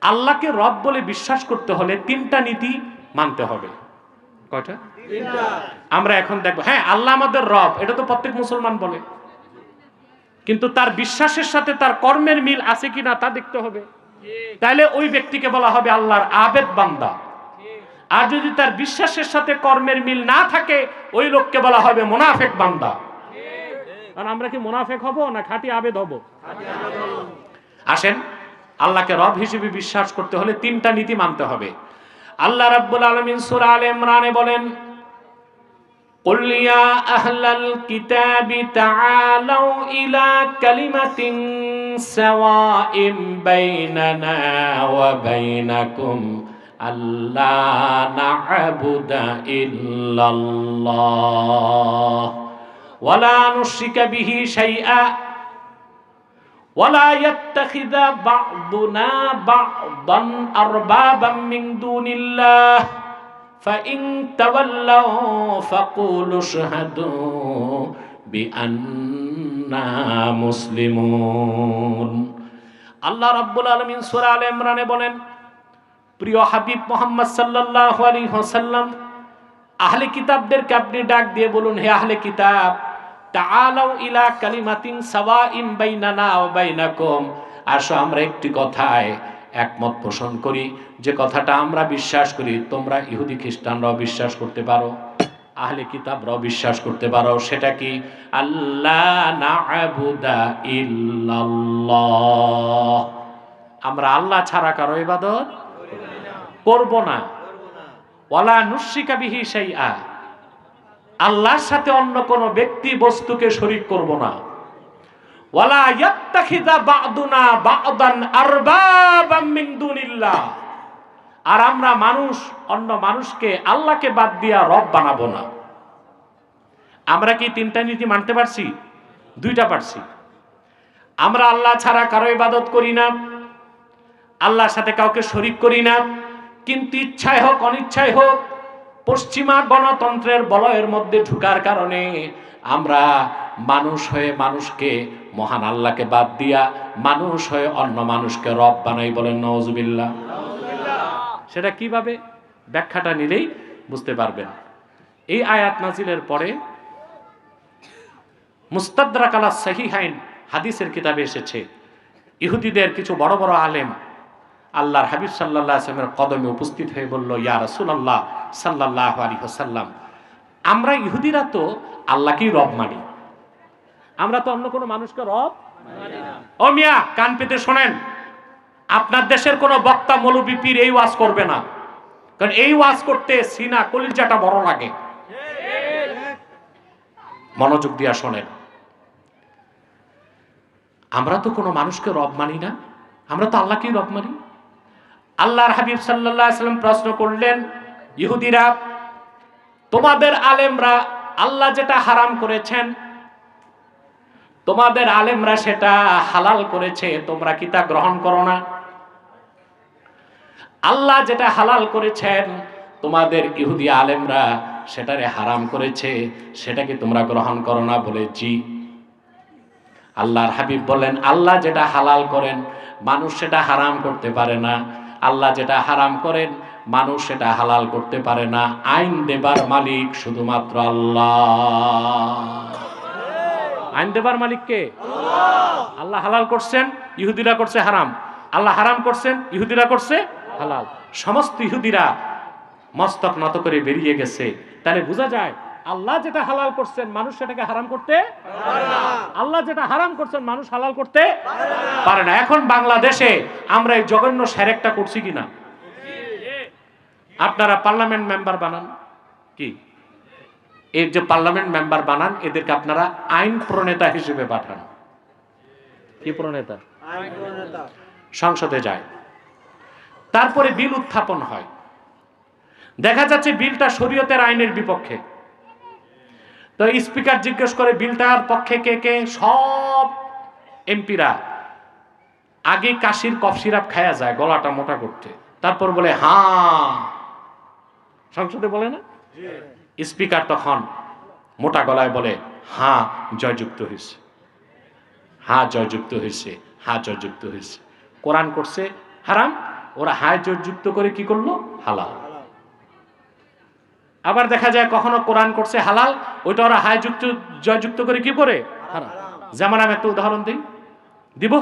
আল্লাহকে রব বলে বিশ্বাস করতে হলে তিনটা নীতি মানতে হবে। কয়টা? আমরা এখন দেখব। হ্যাঁ আল্লাহ আমাদের রব এটা তো প্রত্যেক মুসলমান বলে। কিন্তু তার বিশ্বাসের সাথে তার কর্মের মিল আছে কিনা তা দেখতে হবে। তাহলে ওই ব্যক্তিকে বলা হবে আল্লাহর আবেদ বান্দা। আর যদি তার বিশ্বাসের সাথে কর্মের মিল না থাকে ওই লোককে বলা হবে মোনাফেক বান্দা। কারণ আমরা কি মোনাফেক হব না খাঁটি আবেদ হব। আসেন। আল্লাহকে রব হিসেবে বিশ্বাস করতে হলে তিনটা নীতি মানতে হবে আল্লাহ রাব্বুল আলামিন সূরা আলে ইমরানে বলেন قل يا أهل الكتاب تعالوا إلى كلمة سواء بيننا وبينكم ألا نعبد إلا الله ولا نشرك به شيئا ولا يتخذ بعضنا بعضا أربابا من دون الله فإن تولوا فقولوا اشهدوا بأننا مسلمون আল্লাহ রাব্বুল আলামিন সূরা আলে ইমরানে বলেন প্রিয় হাবিব মোহাম্মদ সাল্লাল্লাহু আলাইহি ওয়াসাল্লাম আহলে কিতাবদেরকে আপনি ডাক দিয়ে বলুন হে আহলে কিতাব তাআলাউ ইলা কালিমাতিন সাওয়াইন বাইনানা ওয়া বাইনাকুম। আসো, আমরা একটি কথায় একমত পোষণ করি। যে কথাটা আমরা বিশ্বাস করি, তোমরা ইহুদি খ্রিস্টানরাও বিশ্বাস করতে পারো, আহলে কিতাবরাও বিশ্বাস করতে পারো। সেটা কি? আল্লাহ না'বুদা ইল্লাল্লাহ। আমরা আল্লাহ ছাড়া কারও ইবাদত করব না। ওয়ালা নুশিকা বিহি শাইআ। আল্লাহর সাথে অন্য কোন ব্যক্তি বস্তুকে শরীক করব না। ওয়ালা ইয়াত্তাখিযা বা'দুনা বা'দান আরবাবাম মিন দুনিল্লাহ। আর আমরা মানুষ, অন্য মানুষকে আল্লাহকে বাদ দিয়া রব বানাবো না। আমরা কি তিনটা নীতি মানতে পারছি? দুইটা পারছি। আমরা আল্লাহ ছাড়া কারও ইবাদত করি না। আল্লাহর সাথে কাউকে শরিক করি না। কিন্তু ইচ্ছায় হোক, অনিচ্ছায় হোক পশ্চিমা গণতন্ত্রের বলয়ের মধ্যে ঢুকার কারণে আমরা মানুষ হয়ে মানুষকে মহান আল্লাহকে বাদ দিয়া মানুষ হয়ে অন্য মানুষকে রব বানাই বলেন নওয়াজুবিল্লাহ সেটা কীভাবে? ব্যাখ্যাটা নিলেই বুঝতে পারবেন। এই আয়াত নাজিলের পরে মুস্তাদরাক আলা সহিহাইন হাদিসের কিতাবে এসেছে। ইহুদিদের কিছু বড় বড় আলেম আল্লাহর হাবিব সাল্লাহ আসলামের কদমে উপস্থিত হয়ে বলল, ইয়া রাসূলুল্লাহ সাল্লাল্লাহু আলাইহি ওয়াসাল্লাম, আমরা ইহুদিরা তো আল্লাহকেই রব মানি। আমরা তো অন্য কোনো মানুষকে রব ও মিয়া, কান পেতে শোনেন, আপনার দেশের কোনো বক্তা, মৌলবী, পীর এই ওয়াজ করবে না। কারণ এই ওয়াজ করতে সিনা, কলিজাটা বড় লাগে। মনোযোগ দিয়া শোনেন, আমরা তো কোনো মানুষকে রব মানি না, আমরা তো আল্লাহকেই রব মানি। আল্লাহর হাবিব সাল্লাহ সাল্লাম প্রশ্ন করলেন, ইহুদিরা, তোমাদের আলেমরা আল্লাহ যেটা হারাম করেছেন, তোমাদের আলেমরা সেটা হালাল করেছে, তোমরা কি তা গ্রহণ করো না? আল্লাহ যেটা হালাল করেছেন, তোমাদের ইহুদি আলেমরা সেটারে হারাম করেছে সেটাকে তোমরা গ্রহণ করো না? বলে, জি। আল্লাহর হাবিব বলেন আল্লাহ যেটা হালাল করেন, মানুষ সেটা হারাম করতে পারে না। আল্লাহ যেটা হারাম করেন, মানুষ সেটা হালাল করতে পারে না। আইন দেবার মালিক শুধুমাত্র আল্লাহ। আইন দেবার মালিক কে? আল্লাহ। হালাল করছেন, ইহুদিরা করছে হারাম। আল্লাহ হারাম করছেন, ইহুদিরা করছে হালাল। সমস্ত ইহুদিরা মস্তক নত করে বেরিয়ে গেছে। তাহলে বোঝা যায় আল্লাহ যেটা হালাল করছেন, মানুষ সেটাকে হারাম করতে আল্লাহ যেটা হারাম করছেন, মানুষ হালাল করতে পারে না। এখন বাংলাদেশে আমরা এই জঘন্য সেরেকটা করছি কিনা? আপনারা পার্লামেন্ট মেম্বার বানান। কি? এই যে পার্লামেন্ট মেম্বার বানান, এদেরকে আপনারা আইন প্রণেতা হিসেবে পাঠান। কি প্রণেতা? সংসদে যায়। তারপরে বিল উত্থাপন হয়। দেখা যাচ্ছে বিলটা শরীয়তের আইনের বিপক্ষে। তো স্পিকার জিজ্ঞেস করে, বিলটার পক্ষে কে কে? সব এমপিরা। আগে কাশির কফ সিরাপ খায়া যায়, গলাটা মোটা করতে। তারপর বলে, হা। সংসদে বলে না? স্পিকার তখন মোটা গলায় বলে, হা, জয়যুক্ত হয়েছে। হা, জয়যুক্ত হয়েছে। হা, জয়যুক্ত হয়েছে। কোরআন করছে, হারাম? ওরা হায় জয়যুক্ত করে কি করল? হালাল। আবার দেখা যায় কখনো কোরআন করছে হালাল, ওইটা ওরা হায় যুক্ত জয়যুক্ত করে কি করে? যেমন আমি একটা উদাহরণ দিই। দিব?